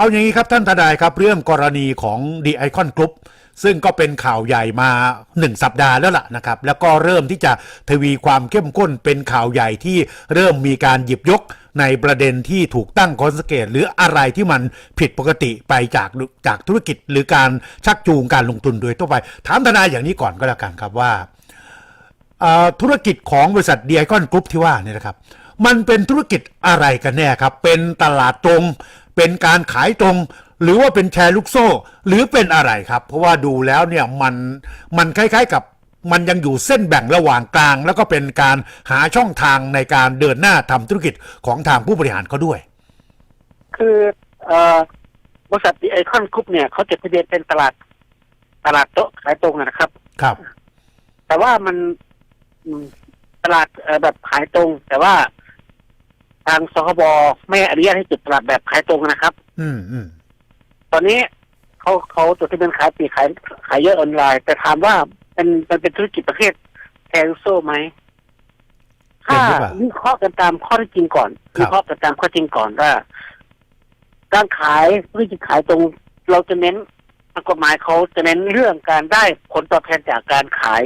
เอาอย่างนี้ครับท่านทนายครับเรื่องกรณีของดีไอคอนกรุ๊ปซึ่งก็เป็นข่าวใหญ่มาหนึ่งสัปดาห์แล้วล่ะนะครับ แล้วก็เริ่มที่จะทวีความเข้มข้นเป็นข่าวใหญ่ที่เริ่มมีการหยิบยกในประเด็นที่ถูกตั้งข้อสังเกต หรืออะไรที่มันผิดปกติไปจากจากธุรกิจหรือการชักจูงการลงทุนโดยทั่วไป ถามทนายอย่างนี้ก่อนก็แล้วกันครับว่าธุรกิจของบริษัทดีไอคอนกรุ๊ปที่ว่านี่นะครับมันเป็นธุรกิจอะไรกันแน่ครับ เป็นตลาดตรง เป็นการขายตรง หรือว่าเป็นแชร์ลูกโซ่ หรือเป็นอะไรครับ เพราะว่าดูแล้วเนี่ยมันมันคล้ายๆกับมันยังอยู่เส้นแบ่งระหว่างกลาง แล้วก็เป็นการหาช่องทางในการเดินหน้าทำธุรกิจของทางผู้บริหารเขาด้วย คือเอ่อบริษัทดีไอคอนกรุ๊ปเนี่ยเขาจดทะเบียนเป็นตลาดตลาดโต๊ะขายตรงนะครับ ครับ แต่ว่ามันอืมตลาดเอ่อแบบขายตรง แต่ว่าทางสคบไม่อนุญาตให้จุดตลาดแบบขายตรงนะครับ อืมอืมตอนนี้เขาเขาจดทะเบียนขายปลีกขายขายเยอะออนไลน์ แต่ถามว่ามันมันเป็นธุรกิจประเภทแชร์ลูกโซ่ไหมถ้าเป็นหรือเปล่าวิเคราะห์กันตามข้อเท็จจริงก่อนครับวิเคราะห์กันตามข้อเท็จจริงก่อนว่า การขายธุรกิจขายตรงเราจะเน้นทางกฎหมายเขาจะเน้นเรื่องการได้ผลตอบแทนจากการขาย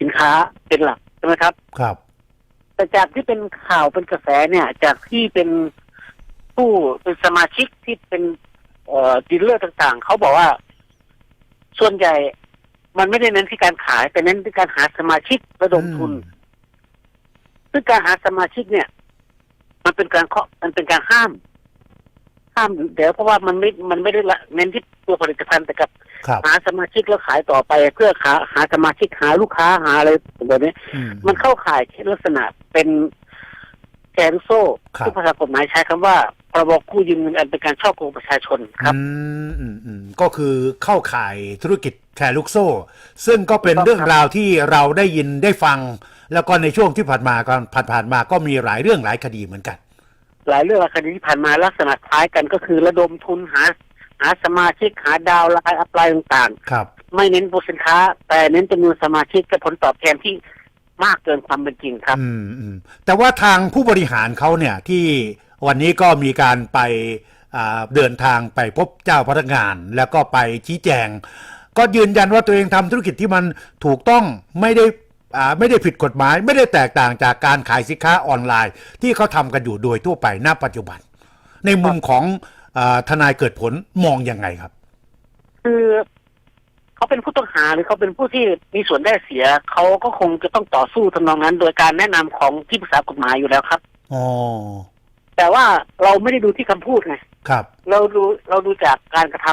สินค้าเป็นหลักใช่ไหมครับ ครับ แต่จากที่เป็นข่าวเป็นกระแสเนี่ย จากที่เป็นผู้เป็นสมาชิกที่เป็นเอ่อดีลเลอร์ต่างๆ เขาบอกว่า ส่วนใหญ่มันไม่ได้เน้นที่การขาย แต่เน้นที่การหาสมาชิกระดมทุน ซึ่งการหาสมาชิกเนี่ย มันเป็นการเคาะมันเป็นการห้าม ห้ามเดี๋ยวเพราะว่ามันไม่มันไม่ได้ละเน้นที่ตัวผลิตภัณฑ์แต่กับ ครับ หาสมาชิกแล้วขายต่อไป เพื่อหาหาสมาชิกหาลูกค้าหาอะไรแบบนี้ อืม มันเข้าข่ายลักษณะเป็นแชร์ลูกโซ่ครับ ที่ภาษากฎหมายใช้คำว่าพรบกู้ยืมเงินอันเป็นการช่อโกงประชาชนครับ อืมอืมอืมก็คือเข้าข่ายธุรกิจแชร์ลูกโซ่ ซึ่งก็เป็นถูกต้องเรื่องราวที่เราได้ยินได้ฟัง แล้วก็ในช่วงที่ผ่านมาก็ผ่านผ่านๆมาก็มีหลายเรื่องหลายคดีเหมือนกัน หลายเรื่องคดีที่ผ่านมาลักษณะคล้ายกันก็คือระดมทุนหา หาสมาชิกหาดาวน์ไลน์อัพไลน์ต่างครับ ๆ ไม่เน้นตัวสินค้า แต่เน้นจำนวนสมาชิกกับผลตอบแทนที่มากเกินความเป็นจริงครับ อืมอืมแต่ว่าทางผู้บริหารเขาเนี่ยที่วันนี้ก็มีการไปอ่าเดินทางไปพบเจ้าพนักงาน แล้วก็ไปชี้แจง ก็ยืนยันว่าตัวเองทำธุรกิจที่มันถูกต้องไม่ได้อ่าไม่ได้ผิดกฎหมาย ไม่ได้แตกต่างจากการขายสินค้าออนไลน์ ที่เขาทำกันอยู่โดยทั่วไปณปัจจุบัน ในมุมของอา ทนายเกิดผลมองยังไงครับ คือเขาเป็นผู้ต้องหาหรือเขาเป็นผู้ที่มีส่วนได้เสีย เขาก็คงจะต้องต่อสู้ทำนองนั้น โดยการแนะนำของที่ปรึกษากฎหมายอยู่แล้วครับอ๋อแต่ว่าเราไม่ได้ดูที่คำพูดไงครับ เราดูเราดูจากการกระท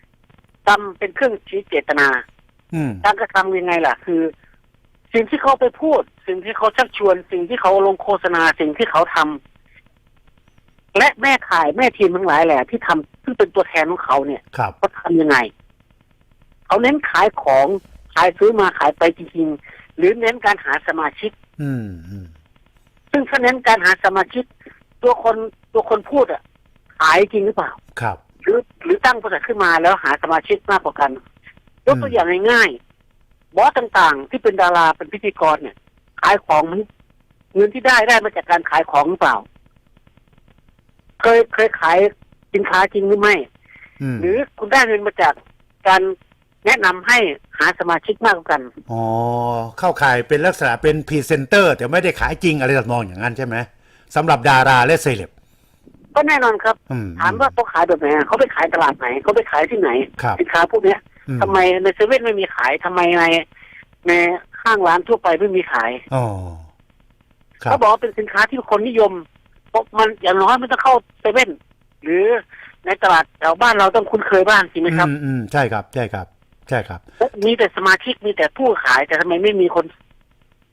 ำทำเป็นเครื่องชี้เจตนาอืมการกระทำยังไงล่ะ คือ สิ่งที่เขาไปพูด สิ่งที่เขาชักชวน สิ่งที่เขาลงโฆษณาสิ่งที่เขาทำ และแม่ขายแม่ทีมทั้งหลายแหละที่ทำซึ่งเป็นตัวแทนของเขาเนี่ยครับเขาทำยังไง เขาเน้นขายของขายซื้อมาขายไปจริงๆหรือเน้นการหาสมาชิกอืมอืมซึ่งถ้าเน้นการหาสมาชิก ตัวคนตัวคนพูดอะขายจริงหรือเปล่า ครับ หรือหรือตั้งบริษัทขึ้นมาแล้วหาสมาชิกมากกว่ากันยกตัวอย่างง่ายๆบอสต่างๆ ที่เป็นดาราเป็นพิธีกรเนี่ย ขายของมันเงินที่ได้ได้มาจากการขายของหรือเปล่า เคยเคยขายสินค้าจริงหรือไม่อืมหรือคุณได้เงินมาจากการแนะนำให้หาสมาชิกมากกว่ากัน อ๋อ เข้าข่ายเป็นลักษณะเป็นพรีเซนเตอร์ แต่ไม่ได้ขายจริงอะไรทำนองอย่างนั้นใช่ไหมสำหรับดาราและเซเลบก็แน่นอนครับอืมถามว่าเขาขายแบบไหนเขาไปขายตลาดไหนเขาไปขายที่ไหนครับสินค้าพวกเนี้ยอืมทำไมในเซเว่นไม่มีขายทำไมในในห้างร้านทั่วไปไม่มีขาย อ๋อครัเขาบบอกว่าเป็นสินค้าที่คนนิยม เพราะมันอย่างน้อยมันต้องเข้าเซเว่นหรือในตลาดแถวบ้านเราต้องคุ้นเคยบ้างจริงไหมครับอืมอืมใช่ครับ ใช่ครับ ใช่ครับ มีแต่สมาชิกมีแต่ผู้ขายแต่ทำไมไม่มีคน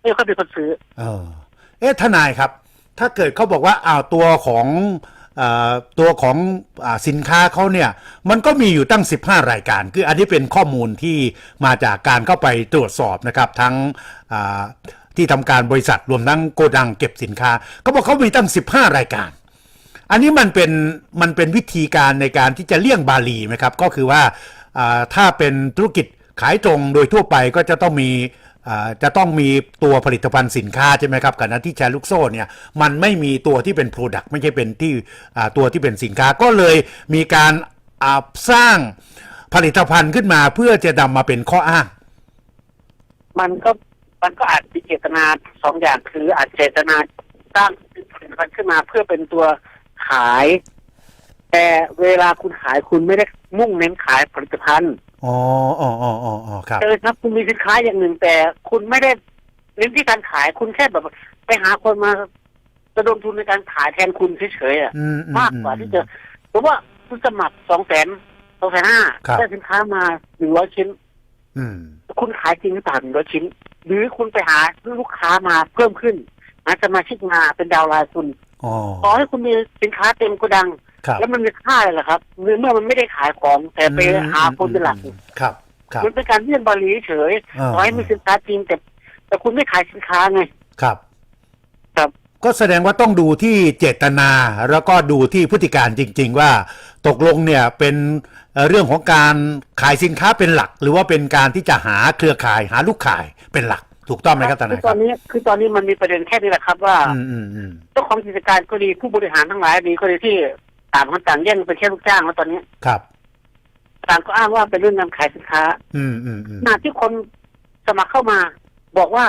ไม่ค่อยมีคนซื้อ เออ เอ๊ะทนายครับ ถ้าเกิดเขาบอกว่าอ้าวตัวของอ่าตัวของอาสินค้าเขาเนี่ย มันก็มีอยู่ตั้ง 15 รายการ คืออันนี้เป็นข้อมูลที่มาจากการเข้าไปตรวจสอบนะครับ ทั้งอ่า ที่ทำการบริษัทรวมทั้งโกดังเก็บสินค้าเขาบอกเขามีตั้ง 15 รายการ อันนี้มันเป็นมันเป็นวิธีการในการที่จะเลี่ยงบาลีไหมครับ ก็คือว่าถ้าเป็นธุรกิจขายตรงโดยทั่วไปก็จะต้องมีจะต้องมีตัวผลิตภัณฑ์สินค้าใช่ไหมครับกับนั้นที่แชร์ลูกโซ่เนี่ยมันไม่มีตัวที่เป็น Product ไม่ใช่เป็นที่ตัวที่เป็นสินค้าก็เลยมีการสร้างผลิตภัณฑ์ขึ้นมาเพื่อจะนำมาเป็นข้ออ้าง มันก็ มันก็อาจมีเจตนาสองอย่างคืออาจเจตนาสร้างผลิตภัณฑ์ขึ้นมาเพื่อเป็นตัวขาย แต่เวลาคุณขายคุณไม่ได้มุ่งเน้นขายผลิตภัณฑ์อ๋ออ๋ออ๋ออ๋ออ๋อครับเออครับคุณมีสินค้าอย่างหนึ่งแต่คุณไม่ได้เน้นที่การขายคุณแค่แบบไปหาคนมาระดมทุนในการขายแทนคุณเฉยๆอะอืมอืมากกว่าที่จะสมมติว่าคุณสมัครสองแสนสองแสนห้าครับได้สินค้ามาหนึ่งร้อยชิ้นอืมคุณขายจริงหรือเปล่าหนึ่งร้อยชิ้น หรือคุณไปหาลูกค้ามาเพิ่มขึ้นหาสมาชิกมาเป็นดาวน์ไลน์คุณอ๋อขอให้คุณมีสินค้าเต็มโกดังครับแล้วมันมีค่าอะไรล่ะครับเมื่อเมื่อมันไม่ได้ขายของแต่ไปหาคนเป็นหลักครับครับมันเป็นการเลี่ยนบาลีเฉยอ่าขอให้มีสินค้าจริงแต่ แต่คุณไม่ขายสินค้าไงครับครับก็แสดงว่าต้องดูที่เจตนาแล้วก็ดูที่พฤติการจริง ๆ ว่าตกลงเนี่ยเป็น เอ่อเรื่องของการขายสินค้าเป็นหลัก หรือว่าเป็นการที่จะหาเครือข่ายหาลูกข่ายเป็นหลักถูกต้องไหมครับทนาคืยอคตอรับนนี้คือตอนนี้มันมีประเด็นแค่นี้แหละครับว่าอืมอืมอืมเจ้าของกิจการก็ดีผู้บริหารทั้งหลายดีก็ดีที่ต่างคนต่างแย่งเป็นแค่ลูกจ้างแล้วตอนนี้ครับต่างก็อ้างว่าเป็นเรื่องนำขายสินค้า อืมอืมอืมขณะที่คนสมัครเข้ามา บอกว่า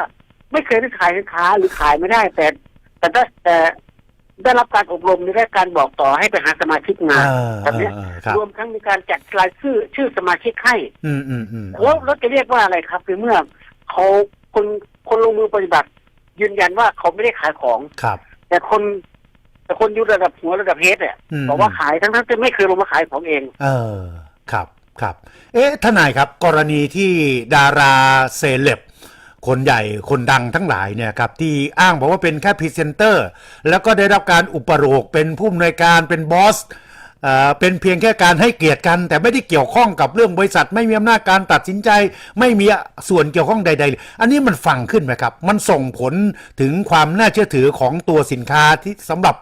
ไม่เคยได้ขายสินค้าหรือขายไม่ได้ แต่ แต่ได้แต่ ได้รับการอบรมหรือได้การบอกต่อให้ไปหาสมาชิกมาเออแบบเนี้ยเออครับรวมทั้งมีการจัดรายชื่อชื่อสมาชิกให้อืมอืมอืมแล้วแล้วจะเรียกว่าอะไรครับคือเมื่อเขาคนคนลงมือปฏิบัติ ยืนยันว่าเขาไม่ได้ขายของครับ แต่คนแต่คนอยู่ระดับหัวระดับเฮดเนี่ยมบอกว่าขายทั้งทั้งๆที่ไม่เคยลงมาขายของเอง เออครับครับ เอ๊ะทนายครับ กรณีที่ดาราเซเลบ คนใหญ่คนดังทั้งหลายเนี่ยครับที่อ้างบอกว่าเป็นแค่พรีเซนเตอร์ แล้วก็ได้รับการอุปโลกเป็นผู้อำนวยการเป็นบอสเป็นเพียงแค่การให้เกียรติกัน แต่ไม่ได้เกี่ยวข้องกับเรื่องบริษัท ไม่มีอำนาจการตัดสินใจ ไม่มีส่วนเกี่ยวข้องใด ๆ อันนี้มันฟังขึ้นไหมครับ มันส่งผลถึงความน่าเชื่อถือของตัวสินค้าที่สำหรับ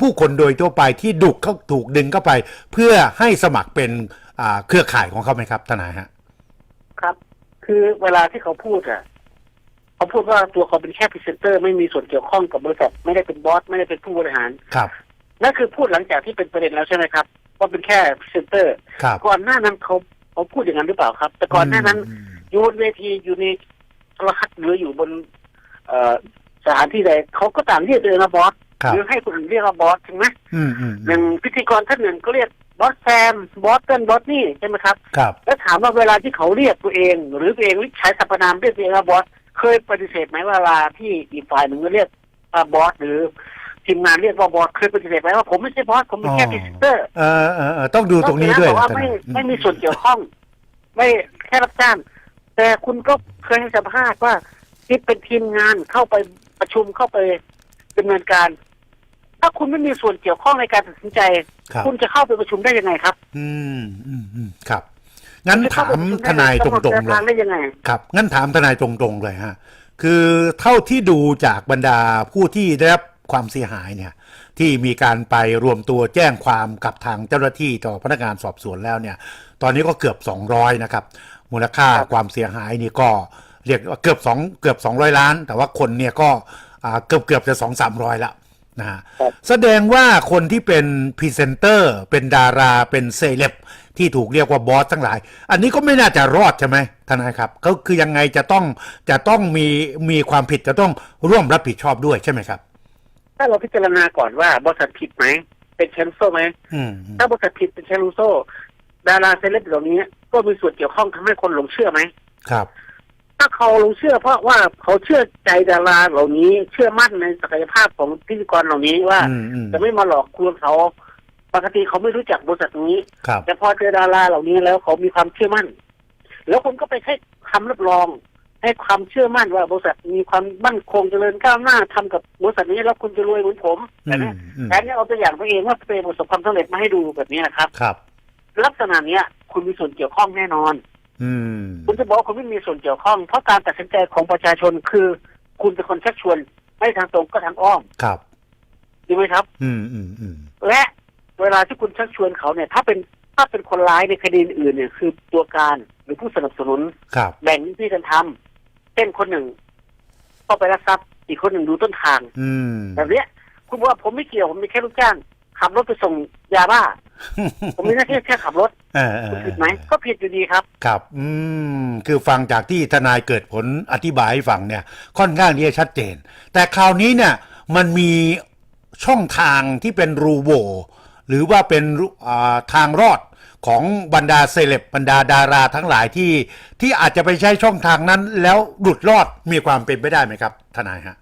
ผู้คนโดยทั่วไปที่ดุกเขาถูกดึงเข้าไป เพื่อให้สมัครเป็นเครือข่ายของเขาไหมครับทนายฮะครับ คือเวลาที่เขาพูดอะ เขาพูดว่าตัวเขาเป็นแค่พรีเซนเตอร์ไม่มีส่วนเกี่ยวข้องกับบริษัทไม่ได้เป็นบอสไม่ได้เป็นผู้บริหารครับนั่นคือพูดหลังจากที่เป็นประเด็นแล้วใช่ไหมครับว่าเป็นแค่พรีเซนเตอร์ครับก่อนหน้านั้นเขาเขาพูดอย่างนั้นหรือเปล่าครับ แต่ก่อนหน้านั้นอืมอยู่บนเวทีอยู่ในโทรทัศน์หรืออยู่บนเอ่อสถานที่ใดเขาก็ต่างเรียกตัวเองว่าบอสครับหรือให้คนอื่นเรียกว่าบอสใช่ไหมอืมอืมหนึ่งพิธีกรท่านหนึ่งก็เรียกบอสแซมบอสเต้นบอสนี่ใช่ไหมครับครับ แล้วถามว่าเวลาที่เขาเรียกตัวเอง หรือตัวเองใช้สรรพนามเรียกตัวเองว่าบอส เคยปฏิเสธไหมเวลาที่อีกฝ่ายหนึ่งเรียกว่าบอสหรือทีมงานเรียกว่าบอสเคยปฏิเสธไหมว่าผมไม่ใช่บอสผมเป็นแค่อ๋อพรีเซนเตอร์เออเออเออต้องดูตรงนี้ด้วยบอกว่าทนไม่ยไม่มีส่วนเกี่ยวข้อง ไม่แค่รับจ้างแต่คุณก็เคยให้สัมภาษณ์ว่าที่เป็นทีมงานเข้าไปประชุมเข้าไปดำเนินการ ถ้าคุณไม่มีส่วนเกี่ยวข้องในการตัดสินใจครับคุณจะเข้าไปประชุมได้ยังไงครับ อืมอืมอืมครับ งั้นคุณจะเข้ถามไปประชุทนายตได้รงๆเดินเลทางยได้ยังไงครับ งั้นถามทนายตรงๆเลยฮะ คือเท่าที่ดูจากบรรดาผู้ที่ได้รับความเสียหายเนี่ย ที่มีการไปรวมตัวแจ้งความกับทางเจ้าหน้าที่ต่อพนักงานสอบสวนแล้วเนี่ย ตอนนี้ก็เกือบ 200 นะครับ มูลค่าครับความเสียหายนี่ก็เรียกว่าเกือบ2เกือบ 200 ล้าน แต่ว่าคนเนี่ยก็อ่าเกือบเกือบจะ2 300ละนะฮะครับแสดงว่าคนที่เป็นพรีเซนเตอร์ เป็นดาราเป็นเซเลบ ที่ถูกเรียกว่าบอสทั้งหลาย อันนี้ก็ไม่น่าจะรอดใช่ไหมทนายครับก็คือยังไงจะต้องจะต้องมีมีความผิดจะต้องร่วมรับผิดชอบด้วยใช่ไหมครับ ถ้าเราพิจารณาก่อนว่าบริษัทผิดไหมเป็นแชมป์โซ่ไหมอืมถ้าบริษัทผิดเป็นแชมป์โซ่ดาราเซเลบเหล่านี้ ก็มีส่วนเกี่ยวข้องทำให้คนหลงเชื่อไหมครับถ้าเขาหลงเชื่อเพราะว่าเขาเชื่อใจดาราเหล่านี้ เชื่อมั่นในศักยภาพของพิธีกรเหล่านี้ว่าอืมอืมจะไม่มาหลอกลวงเขา ปกติเขาไม่รู้จักบริษัทนี้ ครับ แต่พอเจอดาราเหล่านี้แล้วเขามีความเชื่อมั่น แล้วคุณก็ไปให้คำรับรอง ให้ความเชื่อมั่นว่าบริษัทมีความมั่นคงเจริญก้าวหน้าทำกับบริษัทนี้แล้วคุณจะรวยเหมือนผมอืแต่มเนี่ยอืมแทนเนี่ยเอาตัวอย่างตัวเองว่าเป็นประสบความสำเร็จมาให้ดูแบบนี้นะครับ ครับ ลักษณะเนี้ยคุณมีส่วนเกี่ยวข้องแน่นอน อืม คุณจะบอกว่าคุณไม่มีส่วนเกี่ยวข้อง เพราะการตัดสินใจของประชาชนคือ คุณเป็นคนชักชวนไม่ทางตรงก็ทางอ้อมครับ ดีไหมครับ อืมอืมอืมและ เวลาที่คุณชักชวนเขาเนี่ย ถ้าเป็นถ้าเป็นคนร้ายในคดีอื่นเนี่ย คือตัวการหรือผู้สนับสนุนครับ แบ่งหน้าที่กันทเช่นคนหนึ่งก็ไปรักทรัพย์อีกคนหนึ่งดูต้นทางอืมแบบเนี้ย คุณบอกว่าผมไม่เกี่ยวผมเป็นแค่ลูกจ้าง ขับรถไปส่งยาบ้า ผมมีหน้าที่แค่ขับรถเออเออคุณผิดไหมก็ผิดอยู่ดีครับ ครับ อืม คือฟังจากที่ทนายเกิดผลอธิบายให้ฟังเนี่ย ค่อนข้างที่จะชัดเจน แต่คราวนี้เนี่ย มันมีช่องทางที่เป็นรูโหว หรือว่าเป็นรูอ่าทางรอดของบรรดาเซเลบบรรดาดาราทั้งหลายที่ที่อาจจะไปใช้ช่องทางนั้น แล้วหลุดรอดมีความเป็นไปได้ไหมครับ ทนายฮะ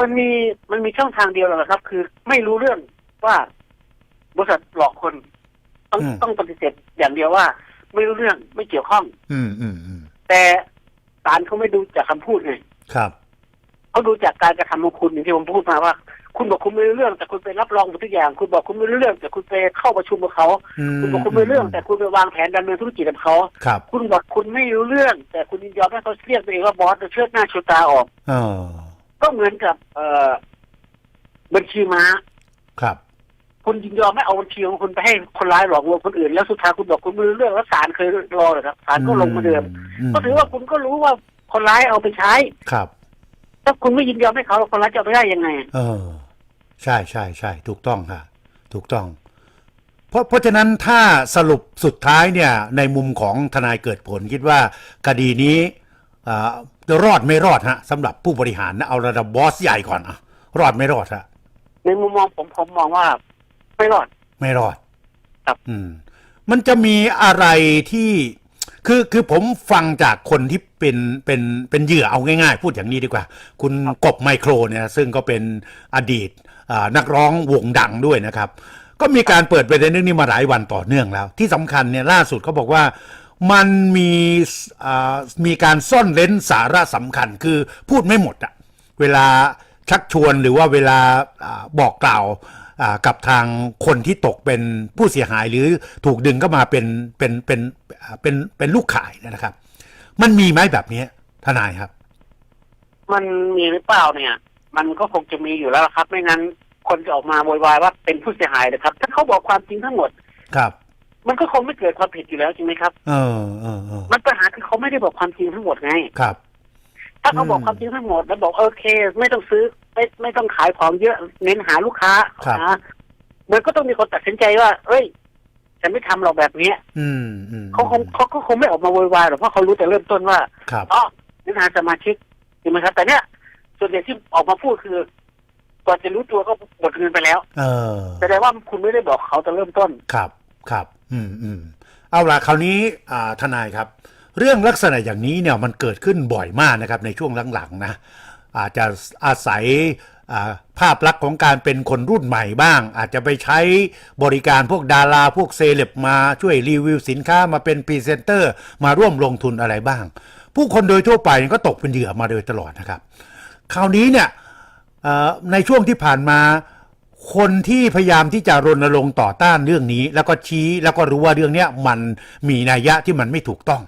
มันมีมันมีช่องทางเดียวแหละครับ คือไม่รู้เรื่องว่าบริษัทหลอกคน ต้องอืมต้องปฏิเสธอย่างเดียวว่า ไม่รู้เรื่องไม่เกี่ยวข้อง อืมอืมอืมแต่ศาลเขาไม่ดูจากคำพูดไงครับเขาดูจากการกระทำของคุณอย่างที่ผมพูดมาว่า คุณบอกคุณไม่รู้เรื่องแต่คุณไปรับรองหมดทุกอย่าง คุณบอกคุณไม่รู้เรื่องแต่คุณไปเข้าประชุมกับเขาอืมคุณบอกคุณไม่รู้เรื่องแต่คุณไปวางแผนดำเนินธุรกิจกับเขาครับคุณบอกคุณไม่รู้เรื่อง แต่คุณยินยอมให้เขาเรียกตัวเองว่าบอสเชิดหน้าชูตาออกเออก็เหมือนกับ เอ่อบัญชีม้า ครับ คุณยินยอมไม่เอาบัญชีของคุณไปให้คนร้ายหลอกลวงคนอื่น แล้วสุดท้ายคุณบอกคุณไม่รู้เรื่องแล้วศาลเคยรอเหรอครับศาลก็ลงมาเดิม ก็ถือว่าคุณก็รู้ว่าคนร้ายเอาไปใช้ครับ ถ้าคุณไม่ยินยอมให้เขาแล้วคนร้ายจะเอาไปได้ยังไง เออ ใช่ใช่ใช่ถูกต้องค่ะ ถูกต้อง เพราะเพราะฉะนั้นถ้าสรุปสุดท้ายเนี่ย ในมุมของทนายเกิดผลคิดว่าคดีนี้อ่าจะรอดไม่รอดฮะสำหรับผู้บริหารนะเอาระดับบอสใหญ่ก่อนอะรอดไม่รอดฮะในมุมมองผมผมมองว่า ไม่รอด ไม่รอดครับ อืม มันจะมีอะไรที่ คือคือผมฟังจากคนที่ เป็นเป็นเป็นเหยื่อเอาง่ายๆ พูดอย่างนี้ดีกว่า คุณกบไมโครเนี่ยซึ่งก็เป็นอดีตอ่านักร้องวงดังด้วยนะครับ ก็มีการเปิดประเด็นเรื่องนี้มาหลายวันต่อเนื่องแล้ว ที่สำคัญเนี่ยล่าสุดเขาบอกว่ามันมีอ่ามีการซ่อนเร้นสาระสำคัญคือพูดไม่หมดอะเวลาชักชวนหรือว่าเวลาอาบอกกล่าวอ่ากับทางคนที่ตกเป็นผู้เสียหายหรือถูกดึงเข้ามาเป็นเป็นเป็นอ่าเป็นเป็นลูกขายนะครับ มันมีไหมแบบนี้ทนายครับ มันมีหรือเปล่าเนี่ย มันก็คงจะมีอยู่แล้วล่ะครับ ไม่งั้นคนจะออกมาโวยวายว่าเป็นผู้เสียหายนะครับ ถ้าเขาบอกความจริงทั้งหมด ครับ มันก็คงไม่เกิดความผิดอยู่แล้วจริงไหมครับ เออเออเออมันปัญหาคือเขาไม่ได้บอกความจริงทั้งหมดไง ครับ ถ้าเขาบอกอืมความจริงทั้งหมด แล้วบอกโอเค ไม่ต้องซื้อไม่ไม่ต้องขายของเยอะเน้นหาลูกค้าครับหามันก็ต้องมีคนตัดสินใจว่า เอ้ย ฉันไม่ทำหรอกแบบเนี้ยอืมอืมเขาคงเขาก็คงไม่ออกมาโวยวายหรอกเพราะเขารู้แต่เริ่มต้นว่าครับอ๋อเน้นหาสมาชิกถูกไหมครับ แต่เนี้ยส่วนใหญ่ที่ออกมาพูดคือก่อนจะรู้ตัวก็หมดเงินไปแล้ว เออแสดงว่าคุณไม่ได้บอกเขาแต่เริ่มต้นครับ ครับ อืมอืมเอาล่ะคราวนี้อ่าทนายครับ เรื่องลักษณะอย่างนี้เนี่ยมันเกิดขึ้นบ่อยมากนะครับ ในช่วงหลังๆนะอาจจะอาศัยอ่า ภาพลักษณ์ของการเป็นคนรุ่นใหม่บ้าง อาจจะไปใช้บริการพวกดาราพวกเซเลบมาช่วยรีวิวสินค้ามาเป็นพรีเซนเตอร์ มาร่วมลงทุนอะไรบ้าง ผู้คนโดยทั่วไปก็ตกเป็นเหยื่อมาโดยตลอดนะครับ คราวนี้เนี่ยในช่วงที่ผ่านมาคนที่พยายามที่จะรณรงค์ต่อต้านเรื่องนี้ แล้วก็ชี้แล้วก็รู้ว่าเรื่องนี้มันมีนัยยะที่มันไม่ถูกต้อง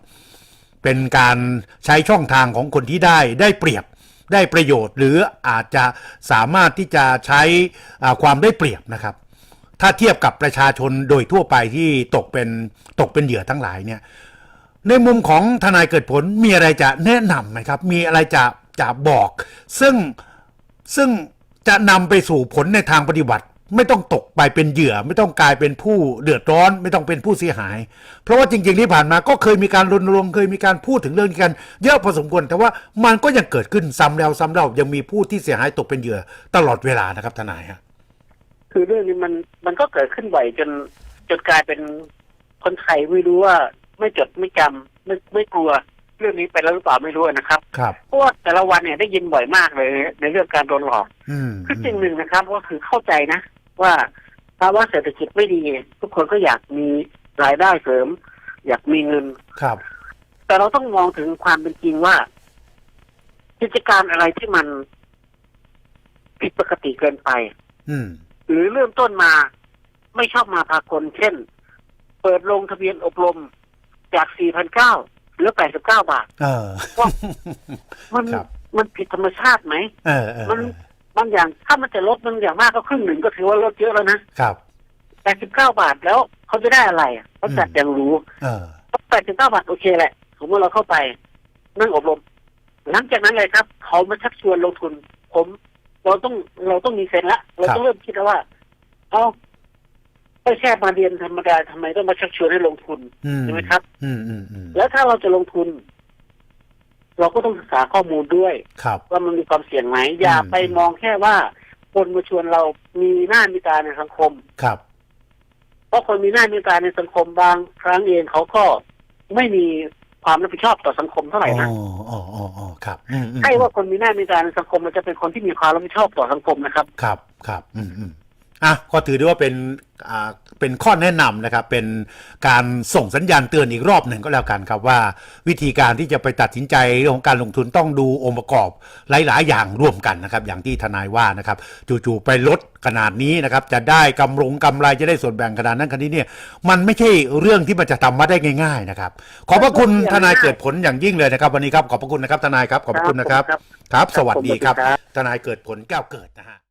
เป็นการใช้ช่องทางของคนที่ได้ได้เปรียบ ได้ประโยชน์ หรืออาจจะสามารถที่จะใช้ความได้เปรียบนะครับ ถ้าเทียบกับประชาชนโดยทั่วไปที่ตกเป็นตกเป็นเหยื่อทั้งหลายเนี่ยในมุมของทนายเกิดผลมีอะไรจะแนะนำไหมครับ มีอะไรจะจะบอก ซึ่งซึ่งจะนำไปสู่ผลในทางปฏิบัติ ไม่ต้องตกไปเป็นเหยื่อ ไม่ต้องกลายเป็นผู้เดือดร้อน ไม่ต้องเป็นผู้เสียหาย เพราะว่าจริง ๆ ที่ผ่านมาก็เคยมีการรณรงค์เคยมีการพูดถึงเรื่องนี้กันเยอะพอสมควร แต่ว่ามันก็ยังเกิดขึ้นซ้ำแล้วซ้ำเล่ายังมีผู้ที่เสียหายตกเป็นเหยื่อตลอดเวลานะครับทนายฮะคือเรื่องนี้มันมันก็เกิดขึ้นบ่อยจนจนกลายเป็นคนไทยไม่รู้ว่าไม่จดไม่จำไม่ไม่กลัวเรื่องนี้ไปแล้วหรือเปล่าไม่รู้นะครับครับเพราะว่าแต่ละวันเนี่ยได้ยินบ่อยมากเลย ในเรื่องการโดนหลอกอืมคือสิ่งหนึ่งนะครับ ก็คือเข้าใจนะ ว่าภาวะเศรษฐกิจไม่ดี ทุกคนก็อยากมีรายได้เสริม อยากมีเงินครับ แต่เราต้องมองถึงความเป็นจริงว่า กิจการอะไรที่มันผิดปกติเกินไป อืมหรือเริ่มต้นมาไม่ชอบมาพากลเช่น เปิดลงทะเบียนอบรมจาก 4,900 เหลือ 89 บาท เออมันครับมันผิดธรรมชาติไหมเออเออมัน บางอย่างถ้ามันจะลดมันอย่างมากก็ครึ่งหนึ่งก็ถือว่าลดเยอะแล้วนะครับ89บาทแล้วเขาจะได้อะไรอะเขาจัดอย่างรู้เออ89บาทโอเคแหละสมมติเราเข้าไปนั่งอบรม หลังจากนั้นเลยครับเขามาชักชวนลงทุน ผม เราต้องเราต้องมีเซนละเราต้องเริ่มคิดแล้วว่า เอาไม่แค่มาเรียนธรรมดาทำไมต้องมาชักชวนให้ลงทุนอืมใช่ไหมครับอืมอืมอืมแล้วถ้าเราจะลงทุน เราก็ต้องศึกษาข้อมูลด้วยครับ ว่ามันมีความเสี่ยงไหมอย่าอืมไปมองแค่ว่า คนมาชวนเรามีหน้ามีตาในสังคมครับ เพราะคนมีหน้ามีตาในสังคมบางครั้งเองเขาก็ไม่มีความรับผิดชอบต่อสังคมเท่าไหร่นะอ๋ออ๋ออ๋ออ๋อครับอืมอืมใช่ว่าคนมีหน้ามีตาในสังคมมันจะเป็นคนที่มีความรับผิดชอบต่อสังคมนะครับ ครับ ครับ อืมอืม อะก็ถือได้ว่าเป็นอ่าเป็นข้อแนะนำนะครับเป็นการส่งสัญญาณเตือนอีกรอบหนึ่งก็แล้วกันครับว่า วิธีการที่จะไปตัดสินใจเรื่องของการลงทุนต้องดูองค์ประกอบหลาย ๆ อย่างร่วมกันนะครับอย่างที่ทนายว่านะครับจู่ๆไปลดขนาดนี้นะครับจะได้กำรงกำไรจะได้ส่วนแบ่งขนาดนั้นขนาดนี้เนี่ยมันไม่ใช่เรื่องที่มันจะทำมาได้ง่าย ๆ นะครับ ขอบพระคุณทนายเกิดผลอย่างยิ่งเลยนะครับ วันนี้ครับขอบพระคุณนะครับทนายครับขอบพระคุณนะครับ ครับครับสวัสดีครับครับ ทนายเกิดผลแก้วเกิดนะฮะ